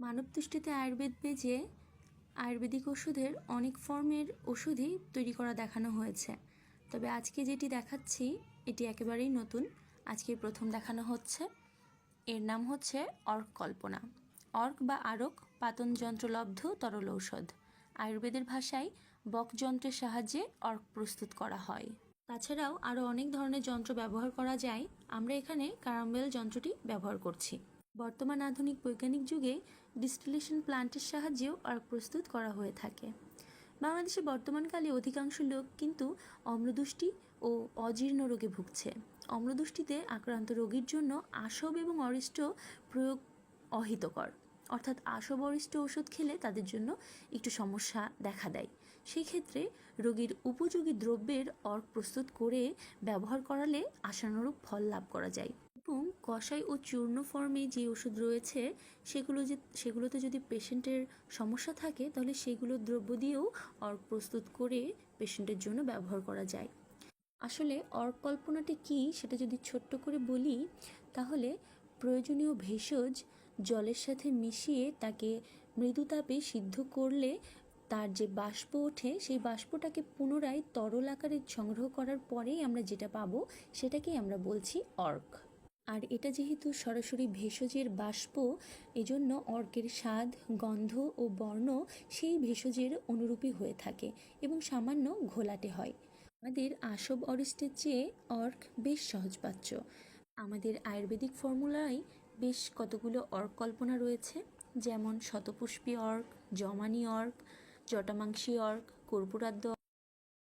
মানবদৃষ্টিতে আয়ুর্বেদ পেজে আয়ুর্বেদিক ওষুধের অনেক ফর্মের ওষুধই তৈরি করা দেখানো হয়েছে। তবে আজকে যেটি দেখাচ্ছি, এটি একেবারেই নতুন। আজকে প্রথম দেখানো হচ্ছে। এর নাম হচ্ছে অর্ক কল্পনা। অর্ক বা আরক পাতন যন্ত্রলব্ধ তরল ঔষধ। আয়ুর্বেদের ভাষায় বক যন্ত্রের সাহায্যে অর্ক প্রস্তুত করা হয়। তাছাড়াও আরও অনেক ধরনের যন্ত্র ব্যবহার করা যায়। আমরা এখানে কারাম্বেল যন্ত্রটি ব্যবহার করছি। বর্তমান আধুনিক বৈজ্ঞানিক যুগে ডিস্টিলেশন প্লান্টের সাহায্যেও অর্ক প্রস্তুত করা হয়ে থাকে। বাংলাদেশে বর্তমানকালে অধিকাংশ লোক কিন্তু অম্লদুষ্টি ও অজীর্ণ রোগে ভুগছে। অম্লদুষ্টিতে আক্রান্ত রোগীর জন্য আসব এবং অরিষ্ট প্রয়োগ অহিতকর। অর্থাৎ আসব অরিষ্ট ওষুধ খেলে তাদের জন্য একটু সমস্যা দেখা দেয়। সেই ক্ষেত্রে রোগীর উপযোগী দ্রব্যের অর্ক প্রস্তুত করে ব্যবহার করালে আশানুরূপ ফল লাভ করা যায়। এবং কষাই ও চূর্ণ ফর্মে যে ওষুধ রয়েছে, সেগুলো যে, সেগুলোতে যদি পেশেন্টের সমস্যা থাকে, তাহলে সেগুলো দ্রব্য দিয়েও অর্ক প্রস্তুত করে পেশেন্টের জন্য ব্যবহার করা যায়। আসলে অর্ক কল্পনাটি কী, সেটা যদি ছোট্ট করে বলি, তাহলে প্রয়োজনীয় ভেষজ জলের সাথে মিশিয়ে তাকে মৃদুতাপে সিদ্ধ করলে তার যে বাষ্প ওঠে, সেই বাষ্পটাকে পুনরায় তরল আকারে সংগ্রহ করার পরেই আমরা যেটা পাবো, সেটাকেই আমরা বলছি অর্ক। আর এটা যেহেতু সরাসরি ভেষজের বাষ্প, এজন্য অর্কের স্বাদ, গন্ধ ও বর্ণ সেই ভেষজের অনুরূপী হয়ে থাকে এবং সামান্য ঘোলাটে হয়। আমাদের আসব অরিষ্টের চেয়ে অর্ক বেশ সহজপাচ্য। আমাদের আয়ুর্বেদিক ফর্মুলায় বেশ কতগুলো অর্ক কল্পনা রয়েছে, যেমন শতপুষ্পী অর্ক, জমানি অর্ক, জটামাংসী অর্ক, কর্পূরাদ্য